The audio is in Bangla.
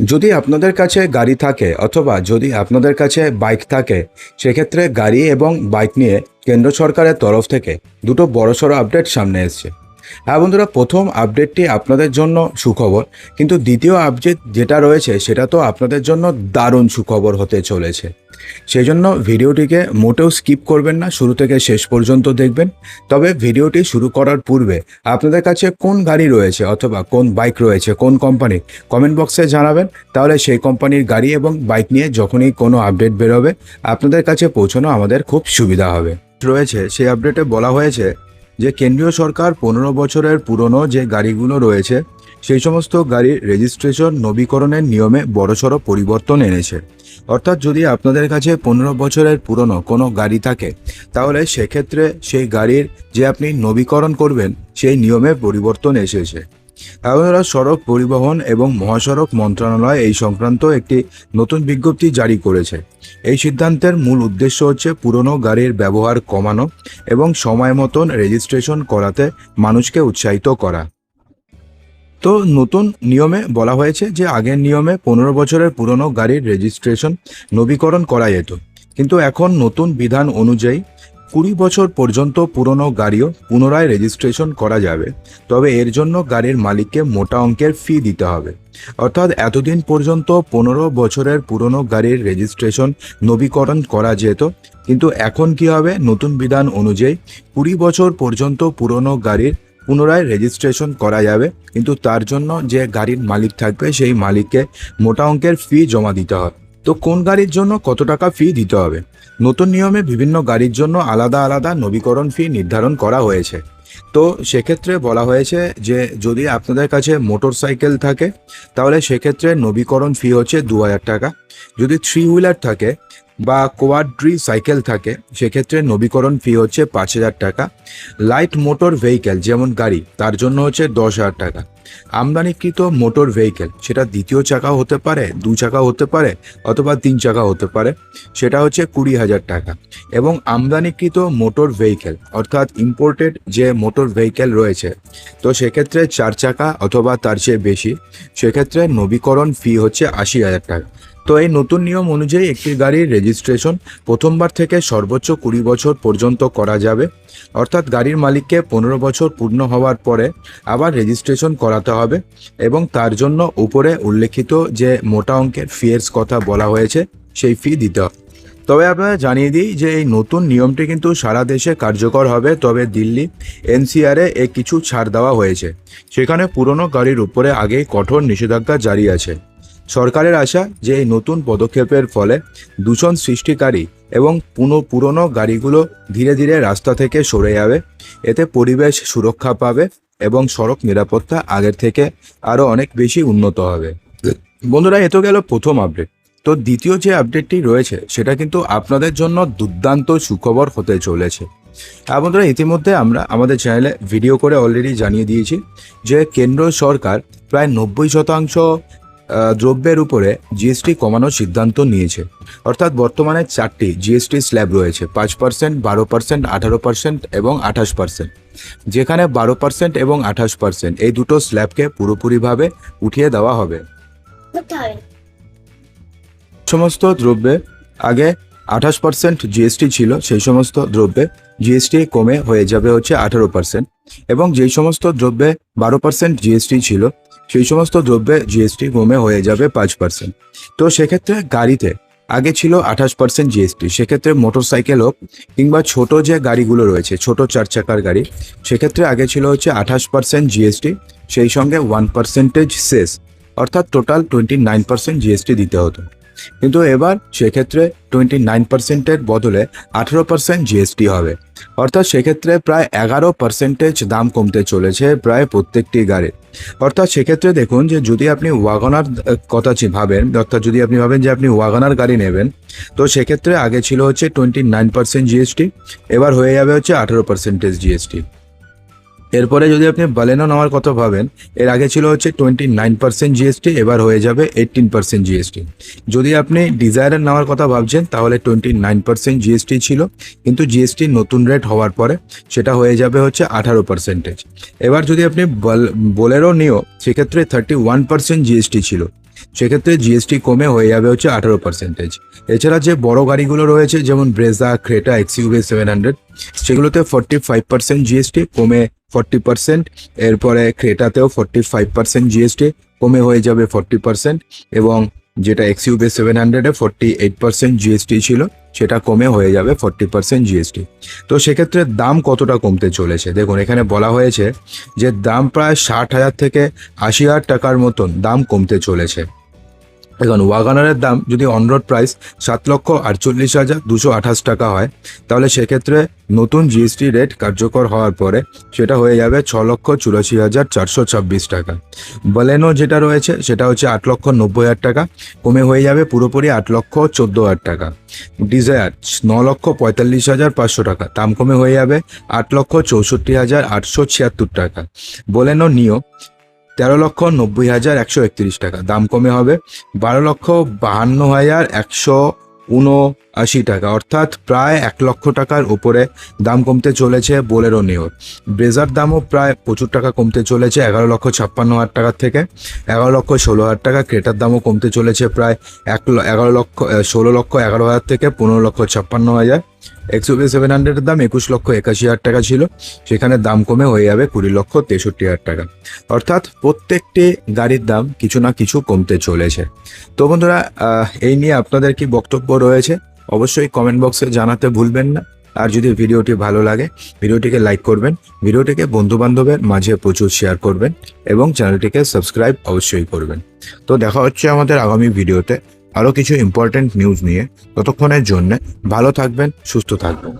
যদি আপনাদের কাছে গাড়ি থাকে অথবা যদি আপনাদের কাছে বাইক থাকে, সেক্ষেত্রে গাড়ি এবং বাইক নিয়ে কেন্দ্র সরকারের তরফ থেকে দুটো বড়সড় আপডেট সামনে এসছে। হ্যাঁ বন্ধুরা, প্রথম আপডেটটি আপনাদের জন্য সুখবর। কিন্তু দ্বিতীয় আপডেট যেটা রয়েছে, সেটা তো আপনাদের জন্য দারুণ সুখবর হতে চলেছে। সেই জন্য ভিডিওটিকে মোটেও স্কিপ করবেন না, শুরু থেকে শেষ পর্যন্ত দেখবেন। তবে ভিডিওটি শুরু করার পূর্বে আপনাদের কাছে কোন গাড়ি রয়েছে অথবা কোন বাইক রয়েছে, কোন কোম্পানি কমেন্ট বক্সে জানাবেন। তাহলে সেই কোম্পানির গাড়ি এবং বাইক নিয়ে যখনই কোনো আপডেট বেরোবে, আপনাদের কাছে পৌঁছানো আমাদের খুব সুবিধা হবে। রয়েছে, সেই আপডেটে বলা হয়েছে যে কেন্দ্রীয় সরকার পনেরো বছরের পুরনো যে গাড়িগুলো রয়েছে, সেই সমস্ত গাড়ির রেজিস্ট্রেশন নবীকরণের নিয়মে বড়সড় পরিবর্তন এনেছে। অর্থাৎ যদি আপনাদের কাছে পনেরো বছরের পুরনো কোনো গাড়ি থাকে, তাহলে সেক্ষেত্রে সেই গাড়ির যে আপনি নবীকরণ করবেন, সেই নিয়মে পরিবর্তন এসেছে। আপনারা সড়ক পরিবহন এবং মহাসড়ক মন্ত্রণালয় এই সংক্রান্ত একটি নতুন বিজ্ঞপ্তি জারি করেছে। এই সিদ্ধান্তের মূল উদ্দেশ্য হচ্ছে পুরনো গাড়ির ব্যবহার কমানো এবং সময় মতন রেজিস্ট্রেশন করাতে মানুষকে উৎসাহিত করা। তো নতুন নিয়মে বলা হয়েছে যে আগের নিয়মে পনেরো বছরের পুরনো গাড়ির রেজিস্ট্রেশন নবীকরণ করা যেত। কিন্তু এখন নতুন বিধান অনুযায়ী কুড়ি বছর পর্যন্ত পুরনো গাড়িও পুনরায় রেজিস্ট্রেশন করা যাবে। তবে এর জন্য গাড়ির মালিককে মোটা অঙ্কের ফি দিতে হবে। অর্থাৎ এতদিন পর্যন্ত পনেরো বছরের পুরনো গাড়ির রেজিস্ট্রেশন নবীকরণ করা যেত। কিন্তু এখন কি হবে? নতুন বিধান অনুযায়ী কুড়ি বছর পর্যন্ত পুরনো গাড়ির পুনরায় রেজিস্ট্রেশন করা যাবে। কিন্তু তার জন্য যে গাড়ির মালিক থাকবে, সেই মালিককে মোটা অঙ্কের ফি জমা দিতে হবে। তো কোন গাড়ির জন্য কত টাকা ফি দিতে হবে? নতুন নিয়মে বিভিন্ন গাড়ির জন্য আলাদা আলাদা নবীকরণ ফি নির্ধারণ করা হয়েছে। তো সেক্ষেত্রে বলা হয়েছে যে যদি আপনাদের কাছে মোটর সাইকেল থাকে, তাহলে সেক্ষেত্রে নবীকরণ ফি হচ্ছে দু হাজার টাকা। যদি থ্রি হুইলার থাকে বা কোয়াড্রি সাইকেল থাকে, সেক্ষেত্রে নবীকরণ ফি হচ্ছে পাঁচ হাজার টাকা। লাইট মোটর ভেহিকেল যেমন গাড়ি, তার জন্য হচ্ছে দশ হাজার টাকা। আমদানিকৃত মোটর ভেহিকেল সেটা দ্বিতীয় চাকা হতে পারে, দু চাকা হতে পারে, অথবা তিন চাকা হতে পারে, সেটা হচ্ছে কুড়ি হাজার টাকা। এবং আমদানিকৃত মোটর ভেহিকেল অর্থাৎ ইম্পোর্টেড যে মোটর ভেহিকেল রয়েছে, তো সেক্ষেত্রে চার চাকা অথবা তার চেয়ে বেশি, সেক্ষেত্রে নবীকরণ ফি হচ্ছে আশি হাজার টাকা। তো এই নতুন নিয়ম অনুযায়ী একটি গাড়ির রেজিস্ট্রেশন প্রথমবার থেকে সর্বোচ্চ কুড়ি বছর পর্যন্ত করা যাবে। অর্থাৎ গাড়ির মালিককে পনেরো বছর পূর্ণ হওয়ার পরে আবার রেজিস্ট্রেশন করাতে হবে এবং তার জন্য উপরে উল্লেখিত যে মোটা অঙ্কের ফিয়ের কথা বলা হয়েছে, সেই ফি দিতে হবে। তবে আপনারা জানিয়ে দিই যে এই নতুন নিয়মটি কিন্তু সারা দেশে কার্যকর হবে, তবে দিল্লি, এনসিআরে এ কিছু ছাড় দেওয়া হয়েছে। সেখানে পুরনো গাড়ির উপরে আগেই কঠোর নিষেধাজ্ঞা জারি আছে। সরকারের আশা যে এই নতুন পদক্ষেপের ফলে দূষণ সৃষ্টিকারী এবং পুনো পুরনো গাড়িগুলো ধীরে ধীরে রাস্তা থেকে সরে যাবে, এতে পরিবেশ সুরক্ষা পাবে এবং সড়ক নিরাপত্তা আগের থেকে আরও অনেক বেশি উন্নত হবে। বন্ধুরা, এ তো গেল প্রথম আপডেট তো দ্বিতীয় যে আপডেটটি রয়েছে, সেটা কিন্তু আপনাদের জন্য দুর্দান্ত সুখবর হতে চলেছে। আর বন্ধুরা, ইতিমধ্যে আমরা আমাদের চ্যানেলে ভিডিও করে অলরেডি জানিয়ে দিয়েছি যে কেন্দ্র সরকার প্রায় নব্বই শতাংশ দ্রব্যের উপরে জিএসটি কমানোর সিদ্ধান্ত নিয়েছে। অর্থাৎ বর্তমানে চারটি জিএসটি স্ল্যাব রয়েছে পাঁচ পার্সেন্ট বারো পার্সেন্ট আঠারো পার্সেন্ট এবং আঠাশ পার্সেন্ট যেখানে বারো পার্সেন্ট এবং আঠাশ পার্সেন্ট এই দুটো স্ল্যাবকে পুরোপুরিভাবে উঠিয়ে দেওয়া হবে। সমস্ত দ্রব্যে আগে আঠাশ পার্সেন্ট জিএসটি ছিল সেই সমস্ত দ্রব্যে জিএসটি কমে হয়ে যাবে হচ্ছে আঠারো পার্সেন্ট এবং যেই সমস্ত দ্রব্যে বারো পার্সেন্ট জিএসটি ছিল সেই সমস্ত দ্রব্যে জিএসটি কমে হয়ে যাবে পাঁচ পার্সেন্ট তো সেক্ষেত্রে গাড়িতে, আগে ছিল আঠাশ পার্সেন্ট জিএসটি সেক্ষেত্রে মোটর সাইকেল হোক কিংবা ছোট যে গাড়িগুলো রয়েছে, ছোট চার চাকার গাড়ি, সেক্ষেত্রে আগে ছিল হচ্ছে আঠাশ পার্সেন্ট জিএসটি সেই সঙ্গে ওয়ান পার্সেন্টেজ শেষ। অর্থাৎ total twenty nine percent GST দিতে হতো। কিন্তু এবার সেক্ষেত্রে টোয়েন্টি নাইন পার্সেন্টের বদলে আঠেরো পার্সেন্ট জিএসটি হবে। অর্থাৎ সেক্ষেত্রে প্রায় এগারো পার্সেন্টেজ দাম কমতে চলেছে প্রায় প্রত্যেকটি গাড়ির অর্থাৎ সেক্ষেত্রে দেখুন যে যদি আপনি ওয়াগনার কথা ভাবেন, অর্থাৎ যদি আপনি ভাবেন যে আপনি ওয়াগনার গাড়ি নেবেন, তো সেক্ষেত্রে আগে ছিল হচ্ছে টোয়েন্টি নাইন পার্সেন্ট জিএসটি এবার হয়ে যাবে হচ্ছে আঠেরো পার্সেন্টেজ জিএসটি এরপরে যদি আপনি বালেনো নেওয়ার কথা ভাবেন, এর আগে ছিল হচ্ছে টোয়েন্টি নাইন পার্সেন্ট জিএসটি এবার হয়ে যাবে এইটিন পার্সেন্ট জিএসটি যদি আপনি ডিজায়ারের নেওয়ার কথা ভাবছেন, তাহলে টোয়েন্টি নাইন পার্সেন্ট জিএসটি ছিল, কিন্তু জিএসটি নতুন রেট হওয়ার পরে সেটা হয়ে যাবে হচ্ছে আঠারো পার্সেন্টেজ এবার যদি আপনি বল- বোলেরো নিও, সেক্ষেত্রে থার্টি ওয়ান পার্সেন্ট জিএসটি ছিল। সেক্ষেত্রে জিএসটি কমে হয়ে যাবে হচ্ছে আঠারো পার্সেন্টেজ এছাড়া যে বড় গাড়িগুলো রয়েছে, যেমন Brezza Creta XUV seven hundred সেগুলোতে ফর্টি ফাইভ পার্সেন্ট জিএসটি কমে ফর্টি পার্সেন্ট এরপরে ক্রেটাতেও ফর্টি ফাইভ পার্সেন্ট জিএসটি কমে হয়ে যাবে ফর্টি পার্সেন্ট এবং যেটা এক্সইউভি সেভেন হান্ড্রেডে ফোরটি এইট পার্সেন্ট জিএসটি ছিল, সেটা কমে হয়ে যাবে ফোরটি পার্সেন্ট জিএসটি তো সেক্ষেত্রে দাম কতটা কমতে চলেছে? দেখুন, এখানে বলা হয়েছে যে দাম প্রায় ষাট হাজার থেকে আশি হাজার টাকার মতন দাম কমতে চলেছে। এখন ওয়াগানারের দাম যদি অনরোড প্রাইস সাত লক্ষ আটচল্লিশ হাজার দুশো আঠাশ টাকা হয়, তাহলে সেক্ষেত্রে নতুন জিএসটি রেট কার্যকর হওয়ার পরে সেটা হয়ে যাবে ছ লক্ষ চুরাশি হাজার চারশো ছাব্বিশ টাকা। বলেনো যেটা রয়েছে, সেটা হচ্ছে আট লক্ষ নব্বই হাজার টাকা, কমে হয়ে যাবে পুরোপুরি আট লক্ষ চোদ্দ হাজার টাকা। ডিজায়ার ন লক্ষ পঁয়তাল্লিশ হাজার পাঁচশো টাকা, দাম কমে হয়ে যাবে আট লক্ষ চৌষট্টি হাজার আটশো ছিয়াত্তর টাকা। বলেনো নিও তেরো লক্ষ নব্বই হাজার একশো একত্রিশ টাকা। দাম কমে হবে বারো লক্ষ বাহান্ন হাজার একশো উনআশি টাকা। অর্থাৎ প্রায় এক লক্ষ টাকার উপরে দাম কমতে চলেছে বোলেরো নিওর ব্রেজার দামও প্রায় প্রচুর টাকা কমতে চলেছে, এগারো লক্ষ ছাপ্পান্ন হাজার টাকার থেকে এগারো লক্ষ ষোলো হাজার টাকা। ক্রেটার দামও কমতে চলেছে প্রায় এক এগারো লক্ষ ষোলো লক্ষ এগারো হাজার থেকে পনেরো লক্ষ ছাপ্পান্ন হাজার। এক্সওবি সেভেন হান্ড্রেডের দাম একুশ লক্ষ একাশি হাজার টাকা ছিল। সেখানে দাম কমে হয়ে যাবে কুড়ি লক্ষ তেষট্টি হাজার টাকা। অর্থাৎ প্রত্যেকটি গাড়ির দাম কিছু না কিছু কমতে চলেছে। তো বন্ধুরা এই নিয়ে আপনাদের কি বক্তব্য রয়েছে? অবশ্যই কমেন্ট বক্সে জানাতে ভুলবেন না। আর যদি ভিডিওটি ভালো লাগে, ভিডিওটিকে লাইক করবেন, ভিডিওটিকে বন্ধু বান্ধবের মাঝে প্রচুর শেয়ার করবেন এবং চ্যানেলটিকে সাবস্ক্রাইব অবশ্যই করবেন। তো দেখা হচ্ছে আমাদের আগামী ভিডিওতে। আরও কিছু ইম্পর্টেন্ট নিউজ নিয়ে। ততক্ষণের জন্য ভালো থাকবেন সুস্থ থাকবেন।